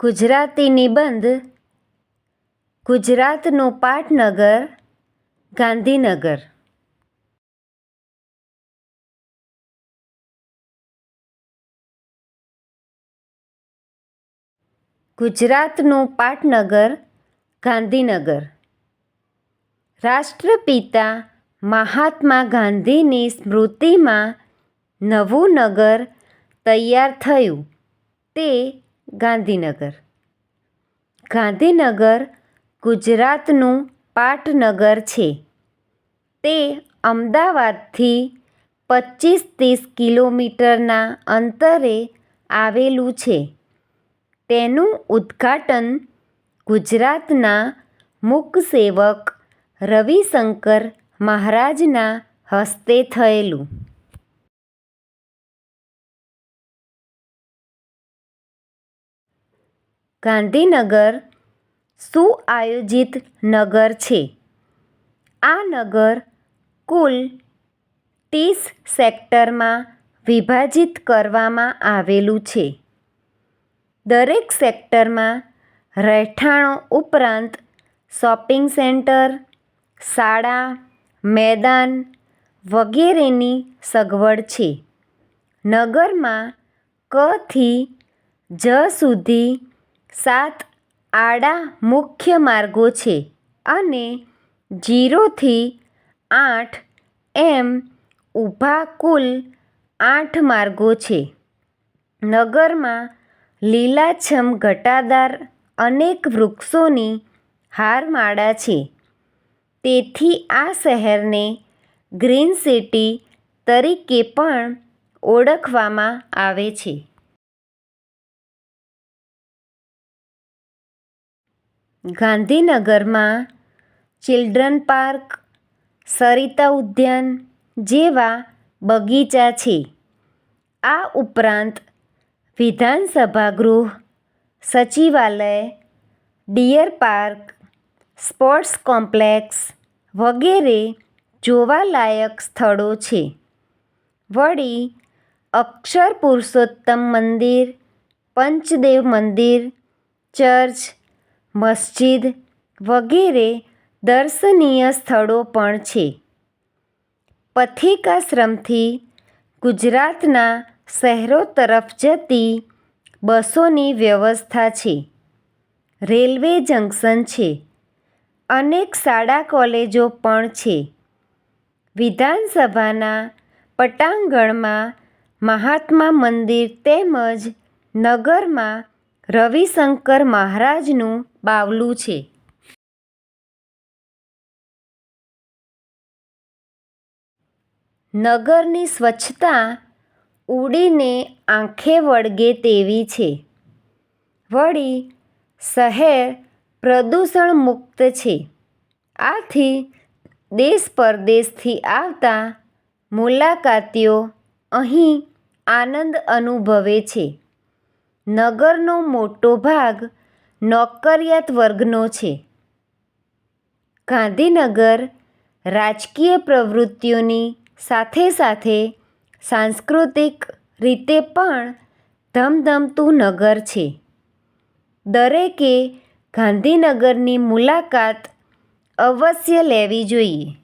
ગુજરાતી નિબંધ, ગુજરાતનું પાટનગર, ગાંધીનગર. ગુજરાતનું પાટનગર, ગાંધીનગર. રાષ્ટ્રપિતા મહાત્મા ગાંધીની સ્મૃતિમાં નવું નગર તૈયાર થયું. તે ગાંધીનગર. ગાંધીનગર ગુજરાતનું પાટનગર છે. તે અમદાવાદથી પચીસ ત્રીસ કિલોમીટરના અંતરે આવેલું છે. તેનું ઉદ્ઘાટન ગુજરાતના મૂકસેવક રવિશંકર મહારાજના હસ્તે થયેલું. ગાંધીનગર સુઆયોજિત નગર છે. આ નગર કુલ ત્રીસ સેક્ટરમાં વિભાજિત કરવામાં આવેલું છે. દરેક સેક્ટરમાં રહેઠાણો ઉપરાંત શોપિંગ સેન્ટર, શાળા, મેદાન વગેરેની સગવડ છે. નગરમાં કથી જ સુધી સાત આડા મુખ્ય માર્ગો છે અને જીરોથી આઠ એમ ઊભા કુલ આઠ માર્ગો છે. નગરમાં લીલાછમ ઘટાદાર અનેક વૃક્ષોની હારમાળા છે. તેથી આ શહેરને ગ્રીન સિટી તરીકે પણ ઓળખવામાં આવે છે. ગાંધીનગરમાં ચિલ્ડ્રન પાર્ક, સરિતા ઉદ્યાન જેવા બગીચા છે. આ ઉપરાંત વિધાનસભા ગૃહ, સચિવાલય, ડિયર પાર્ક, સ્પોર્ટ્સ કોમ્પ્લેક્સ વગેરે જોવાલાયક સ્થળો છે. વળી અક્ષર પુરુષોત્તમ મંદિર, પંચદેવ મંદિર, ચર્ચ મસ્જિદ વગેરે દર્શનીય સ્થળો પણ છે. પથિકાશ્રમથી ગુજરાતના શહેરો તરફ જતી બસોની વ્યવસ્થા છે. રેલવે જંકશન છે. અનેક શાળા કોલેજો પણ છે. વિધાનસભાના પટાંગણમાં મહાત્મા મંદિર તેમજ નગરમાં રવિશંકર મહારાજનું બાવલું છે. નગરની સ્વચ્છતા ઉડીને આંખે વળગે તેવી છે. વળી શહેર પ્રદૂષણ મુક્ત છે. આથી દેશ પરદેશથી આવતા મુલાકાતીઓ અહીં આનંદ અનુભવે છે. નગરનો મોટો ભાગ નોકરિયાત વર્ગનો છે. ગાંધીનગર રાજકીય પ્રવૃત્તિઓની સાથે સાથે સાંસ્કૃતિક રીતે પણ ધમધમતું નગર છે. દરેકે ગાંધીનગરની મુલાકાત અવશ્ય લેવી જોઈએ.